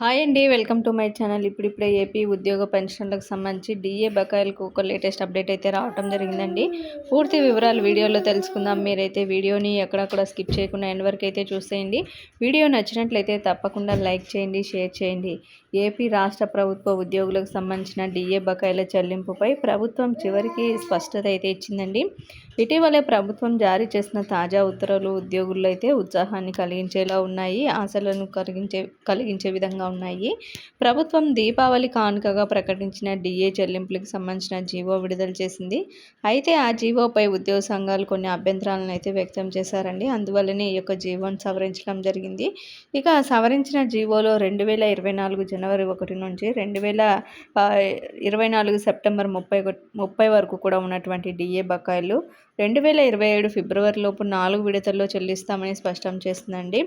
Hi అండి welcome to my channel. ఇప్పుడిప్పుడే AP ఉద్యోగ పెన్షన్లకు సంబంధించి డిఏ బకాయిలకు ఒక లేటెస్ట్ అప్డేట్ అయితే రావడం జరిగిందండి. పూర్తి వివరాలు వీడియోలో తెలుసుకుందాం. మీరైతే వీడియోని ఎక్కడక్కడ స్కిప్ చేయకుండా ఎండ్ వరకు అయితే చూసేయండి. వీడియో నచ్చినట్లయితే తప్పకుండా లైక్ చేయండి షేర్ చేయండి. ఏపీ రాష్ట్ర ప్రభుత్వ ఉద్యోగులకు సంబంధించిన డిఏ బకాయిల చెల్లింపుపై ప్రభుత్వం చివరికి స్పష్టత అయితే ఇచ్చిందండి. ఇటీవలే ప్రభుత్వం జారీ చేసిన తాజా ఉత్తర్వులు ఉద్యోగుల్లో అయితే ఉత్సాహాన్ని కలిగించేలా ఉన్నాయి ఆశలను కలిగించే కలిగించే విధంగా ఉన్నాయి. ప్రభుత్వం దీపావళి కానుకగా ప్రకటించిన డిఏ చెల్లింపులకు సంబంధించిన జీవో విడుదల చేసింది. అయితే ఆ జీవోపై ఉద్యోగ సంఘాలు కొన్ని అభ్యంతరాలను అయితే వ్యక్తం చేశారండి. అందువల్లనే ఈ యొక్క జీవోను సవరించడం జరిగింది. ఇక సవరించిన జీవోలో రెండు వేల ఇరవై నాలుగు జనవరి ఒకటి నుంచి రెండు వేల ఇరవై నాలుగు సెప్టెంబర్ ముప్పై ముప్పై వరకు కూడా ఉన్నటువంటి డిఏ బకాయిలు రెండు వేల ఇరవై ఏడు ఫిబ్రవరిలోపు నాలుగు విడతల్లో చెల్లిస్తామని స్పష్టం చేస్తుందండి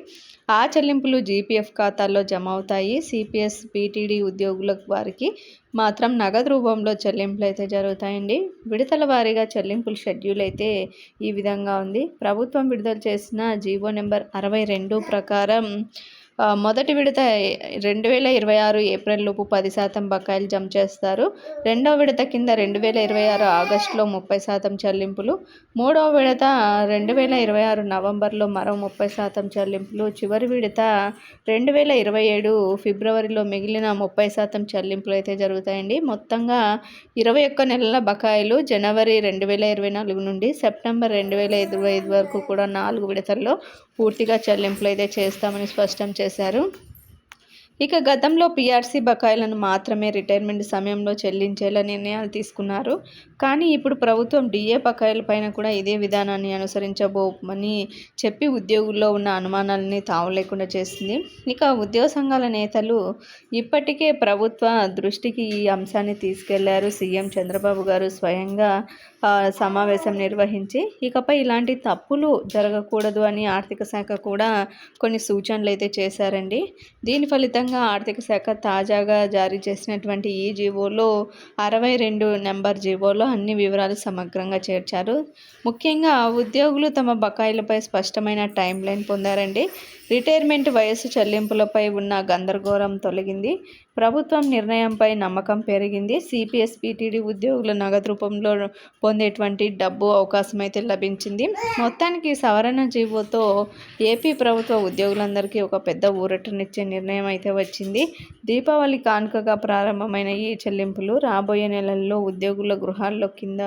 ఆ చెల్లింపులు జీపీఎఫ్ ఖాతాల్లో జమ అవుతాయి సిపిఎస్ పీటీడీ ఉద్యోగుల వారికి మాత్రం నగదు రూపంలో చెల్లింపులు అయితే జరుగుతాయండి. విడతల వారీగా చెల్లింపుల షెడ్యూల్ అయితే ఈ విధంగా ఉంది. ప్రభుత్వం విడుదల చేసిన జీవో నెంబర్ అరవై రెండు ప్రకారం మొదటి విడత రెండు వేల ఇరవై ఆరు ఏప్రిల్ లోపు పది శాతం బకాయిలు జమ చేస్తారు. రెండవ విడత కింద రెండు వేల ఇరవై ఆరు ఆగస్టులో ముప్పై శాతం చెల్లింపులు. మూడవ విడత రెండు వేల ఇరవై ఆరు నవంబర్లో మరో ముప్పై శాతం చెల్లింపులు. చివరి విడత రెండు వేల ఇరవై ఏడు ఫిబ్రవరిలో మిగిలిన ముప్పై శాతం చెల్లింపులు అయితే జరుగుతాయండి. మొత్తంగా ఇరవై ఒక్క నెలల బకాయిలు జనవరి రెండు వేల ఇరవై నాలుగు నుండి సెప్టెంబర్ రెండు వేల ఇరవై ఐదు వరకు కూడా నాలుగు విడతల్లో పూర్తిగా చెల్లింపులు అయితే చేస్తామని స్పష్టం చేశారు. ఇక గతంలో పీఆర్సీ బకాయిలను మాత్రమే రిటైర్మెంట్ సమయంలో చెల్లించేలా నిర్ణయాలు తీసుకున్నారు. కానీ ఇప్పుడు ప్రభుత్వం డిఏ బకాయిల పైన కూడా ఇదే విధానాన్ని అనుసరించబోమని చెప్పి ఉద్యోగుల్లో ఉన్న అనుమానాలని తావు లేకుండా చేసింది ఇక ఉద్యోగ సంఘాల నేతలు ఇప్పటికే ప్రభుత్వ దృష్టికి ఈ అంశాన్ని తీసుకెళ్ళారు. సీఎం చంద్రబాబు గారు స్వయంగా సమావేశం నిర్వహించి ఇకపై ఇలాంటి తప్పులు జరగకూడదు అని ఆర్థిక శాఖ కూడా కొన్ని సూచనలు అయితే చేశారండి. దీని ఫలితంగా ఆర్థిక శాఖ తాజాగా జారీ చేసినటువంటి ఈ జీవోలో అరవై రెండు నెంబర్ జీవోలో అన్ని వివరాలు సమగ్రంగా చేర్చారు. ముఖ్యంగా ఉద్యోగులు తమ బకాయిలపై స్పష్టమైన టైం లైన్ పొందారండి. రిటైర్మెంట్ వయస్సు చెల్లింపులపై ఉన్న గందరగోళం తొలగింది. ప్రభుత్వం నిర్ణయంపై నమ్మకం పెరిగింది. సిపిఎస్ పిటిడి ఉద్యోగుల నగదు రూపంలో పొందేటువంటి డబ్బు అవకాశం అయితే లభించింది. మొత్తానికి సవరణ జీవోతో ఏపీ ప్రభుత్వ ఉద్యోగులందరికీ ఒక పెద్ద ఊరటనిచ్చే నిర్ణయం అయితే వచ్చింది. దీపావళి కానుకగా ప్రారంభమైన ఈ చెల్లింపులు రాబోయే నెలల్లో ఉద్యోగుల గృహాల్లో కింద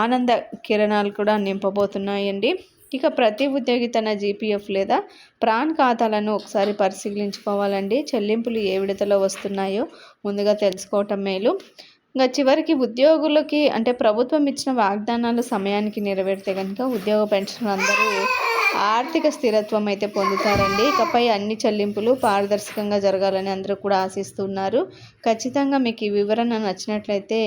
ఆనంద కిరణాలు కూడా నింపబోతున్నాయండి. ఇక ప్రతి ఉద్యోగి తన జీపీఎఫ్ లేదా ప్రాన్ ఖాతాలను ఒకసారి పరిశీలించుకోవాలండి. చెల్లింపులు ఏ విడతలో వస్తున్నాయో ముందుగా తెలుసుకోవటం మేలు. ఇంకా చివరికి ఉద్యోగులకి అంటే ప్రభుత్వం ఇచ్చిన వాగ్దానాలు సమయానికి నెరవేరితే కనుక ఉద్యోగ పెన్షన్ అందరూ ఆర్థిక స్థిరత్వం అయితే పొందుతారండి. ఇకపై అన్ని చెల్లింపులు పారదర్శకంగా జరగాలని అందరూ కూడా ఆశిస్తున్నారు. ఖచ్చితంగా మీకు ఈ వివరణ నచ్చినట్లయితే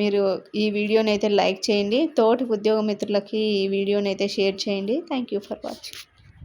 మీరు ఈ వీడియోని అయితే లైక్ చేయండి. తోటి ఉద్యోగ మిత్రులకి ఈ వీడియోని అయితే షేర్ చేయండి. Thank you for watching.